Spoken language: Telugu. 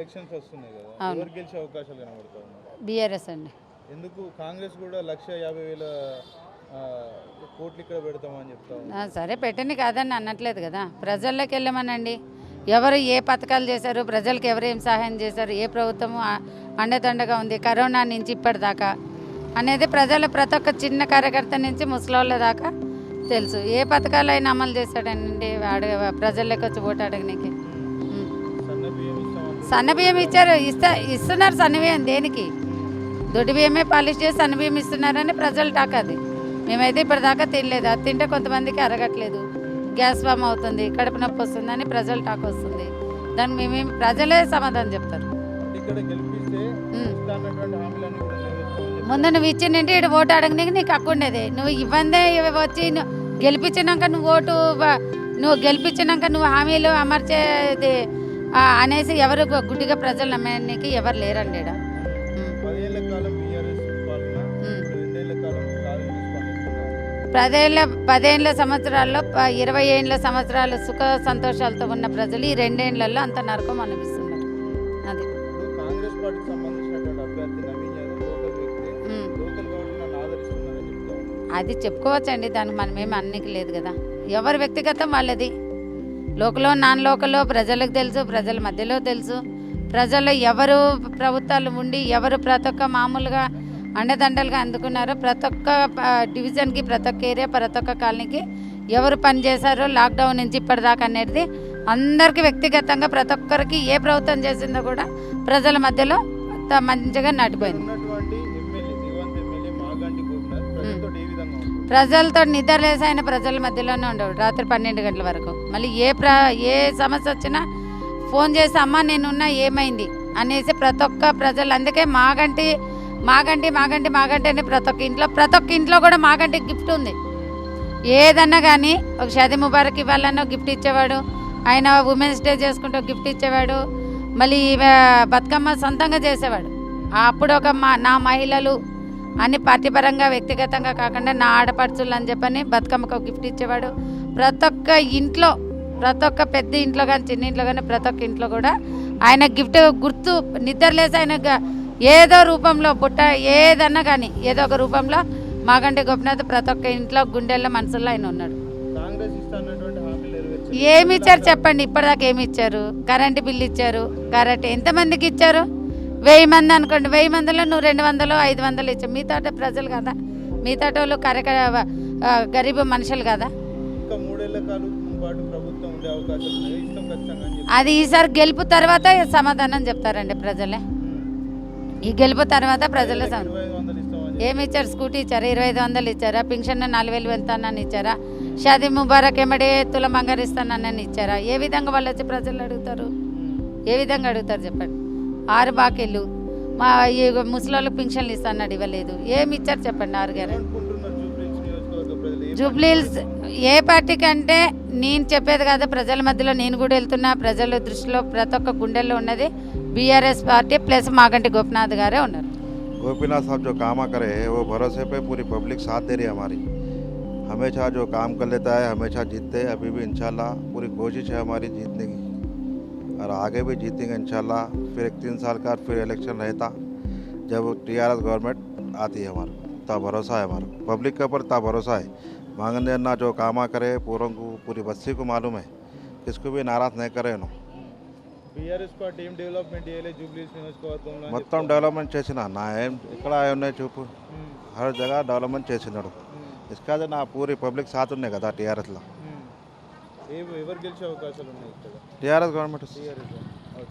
ఎలక్షన్స్ వస్తున్నాయి కదా. ఎవరు గెలిచే అవకాశాలు బీఆర్ఎస్ అండి. ఎందుకు? కాంగ్రెస్ కూడా లక్ష యాభై వేల కోట్లు ఇక్కడ పెడతామని చెప్తా సరే పెట్టండి కాదని అనట్లేదు కదా. ప్రజల్లోకి వెళ్ళమనండి. ఎవరు ఏ పథకాలు చేశారు ప్రజలకు ఎవరు ఏం సహాయం చేశారు ఏ ప్రభుత్వం అండదండగా ఉంది కరోనా నుంచి ఇప్పటిదాకా అనేది ప్రజల ప్రతి ఒక్క చిన్న కార్యకర్త నుంచి ముసలోళ్ళ దాకా తెలుసు. ఏ పథకాలు అయినా అమలు చేశాడండి అడగ ప్రజల్లోకి వచ్చి ఓటు అడగనికి. ఇస్తామని సన్న బియ్యం ఇచ్చారు ఇస్తా ఇస్తున్నారు సన్న బియ్యం దేనికి? దొడ్డి బియ్యమే పాలిష్ చేసి సన్న బియ్యం ఇస్తున్నారని ప్రజల టాక్ అది. మేమైతే ఇప్పటిదాకా తినలేదు. అది తింటే కొంతమందికి అరగట్లేదు. గ్యాస్ ఫామ్ అవుతుంది కడుపు నొప్పి వస్తుందని ప్రజల టాక్ వస్తుంది. దానికి మేమేమి ప్రజలే సమాధానం చెప్తారు. ముందు నువ్వు ఇచ్చిందంటే ఇటు ఓటు అడగనీకి నీకు హక్కు ఉండేది. నువ్వు ఇవ్వందే ఇవి వచ్చి గెలిపించినాక నువ్వు ఓటు నువ్వు గెలిపించినాక నువ్వు హామీలు అమర్చేది అనేసి ఎవరు గుడ్డిగా ప్రజలు నమ్మడానికి ఎవరు లేరండి పాలన పదేళ్ళ పదేళ్ళ సంవత్సరాల్లో ఇరవై ఏళ్ళ సంవత్సరాలు సుఖ సంతోషాలతో ఉన్న ప్రజలు ఈ రెండేళ్ళలో అంత నరకం అనిపిస్తున్నారు అది. అది చెప్పుకోవచ్చండి దానికి మనమేమి అన్నికి లేదు కదా. ఎవరి వ్యక్తిగతం వాళ్ళది. లోకలో నాన్ లోకల్లో ప్రజలకు తెలుసు ప్రజల మధ్యలో తెలుసు. ప్రజలు ఎవరు ప్రభుత్వాలు ఉండి ఎవరు ప్రతి ఒక్క మామూలుగా అండదండలుగా అందుకున్నారో ప్రతి ఒక్క డివిజన్కి ప్రతి ఒక్క ఏరియా ప్రతి ఒక్క కాలనీకి ఎవరు పని చేశారో లాక్డౌన్ నుంచి ఇప్పటిదాకా అనేది అందరికీ వ్యక్తిగతంగా ప్రతి ఒక్కరికి ఏ ప్రభుత్వం చేసిందో కూడా ప్రజల మధ్యలో మంచిగా నాటిపోయింది. గోపినాథ్ ప్రజలతో ప్రజలతో నిద్రలేసి ఆయన ప్రజల మధ్యలోనే ఉండేవాడు రాత్రి పన్నెండు గంటల వరకు. మళ్ళీ ఏ ప్ర ఏ సమస్య వచ్చినా ఫోన్ చేసి అమ్మ నేనున్నా ఏమైంది? అనేసి ప్రతి ఒక్క ప్రజలు అందుకే మాగంటి మాగంటి మాగంటి మాగంటి అని ప్రతి ఒక్క ఇంట్లో ప్రతి ఒక్క ఇంట్లో కూడా మాగంటి గిఫ్ట్ ఉంది. ఏదన్నా కానీ ఒక షాదీ ముబారక్ ఇవ్వాలన్నా గిఫ్ట్ ఇచ్చేవాడు ఆయన ఉమెన్స్ డే చేసుకుంటే గిఫ్ట్ ఇచ్చేవాడు మళ్ళీ బతుకమ్మ సొంతంగా చేసేవాడు. అప్పుడు ఒక మా నా మహిళలు అని పార్టీపరంగా వ్యక్తిగతంగా కాకుండా నా ఆడపడుచులు అని చెప్పని బతుకమ్మకు గిఫ్ట్ ఇచ్చేవాడు. ప్రతి ఒక్క ఇంట్లో ప్రతి ఒక్క పెద్ద ఇంట్లో కానీ చిన్న ఇంట్లో కానీ ప్రతి ఒక్క ఇంట్లో కూడా ఆయన గిఫ్ట్ గుర్తు నిద్రలేసి ఆయన ఏదో రూపంలో బుట్ట ఏదన్నా కానీ ఏదో ఒక రూపంలో మాగంటి గోపినాథ్ ప్రతి ఒక్క ఇంట్లో గుండెల్లో మనసులో ఆయన ఉన్నాడు. ఏమి ఇచ్చారు చెప్పండి ఇప్పటిదాకా ఏమి ఇచ్చారు? కరెంటు బిల్లు ఇచ్చారు కరెంట్ ఎంతమందికి ఇచ్చారు? వెయ్యి మంది అనుకోండి. వెయ్యి మందిలో నువ్వు రెండు వందలు ఐదు వందలు ఇచ్చావు. మిగతా ప్రజలు కదా? మిగతా వాళ్ళు కరెక గరీబ్ మనుషులు కదా? అది ఈసారి గెలుపు తర్వాత సమాధానం చెప్తారండి ప్రజలే. ఈ గెలుపు తర్వాత ప్రజలే ఏమి ఇచ్చారు? స్కూటీ ఇచ్చారా? ఇరవై ఐదు వందలు ఇచ్చారా? పింఛన్ నాలుగు వేలు వెళ్తానని ఇచ్చారా? షాదీ ముబారక్ ఎమ్మడే తుల బంగారు ఇస్తానని ఇచ్చారా? ఏ విధంగా వాళ్ళు వచ్చి ప్రజలు అడుగుతారు? ఏ విధంగా అడుగుతారు చెప్పండి? ఆరు బాకీలు మా ఈ ముసలోళ్ళకి పింఛన్లు ఇస్తానన్నాడు ఇవ్వలేదు ఏమి ఇచ్చారు చెప్పండి ఆరు గారు ఏమనుకుంటున్నారు జూబ్లీహిల్స్ నియోజకవర్గ ప్రజలు ఏ జూబ్లీహిల్స్ ఏ పార్టీకి అంటే నేను చెప్పేది కాదు ప్రజల మధ్యలో నేను కూడా వెళ్తున్నా ప్రజల దృష్టిలో ప్రతి ఒక్క గుండెల్లో ఉన్నది BRS party plus Maganti Gopinath గారే ఉన్నారు गोपीनाथ साहब जो काम करे है वो भरोसे पे पूरी पब्लिक साथ दे रही है हमारी हमेशा जो काम कर लेता है हमेशा जीतते हैं अभी भी इंशाल्लाह पूरी कोशिश है हमारी जीतने की और आगे भी जीतेंगे इंशाल्लाह। फिर एक तीन साल का फिर इलेक्शन रहता जब टी आर एस गवर्नमेंट आती है हमारे तब भरोसा है हमारे। पब्लिक के ऊपर तब भरोसा है। मांगने ना जो काम करे पूरों को पूरी बस्ती को मालूम है। किसको भी नाराज़ नहीं करे नो। मतलब डेवलपमेंट चेसना ना इकड़ा आयो चूप। हर जगह डेवलपमेंट चेसना इसका तो ना पूरी पब्लिक साथ कदा टीआरएस ला। ఎవరు గెలిచే అవకాశాలు ఉన్నాయి ఇక్కడ? TRS government TRS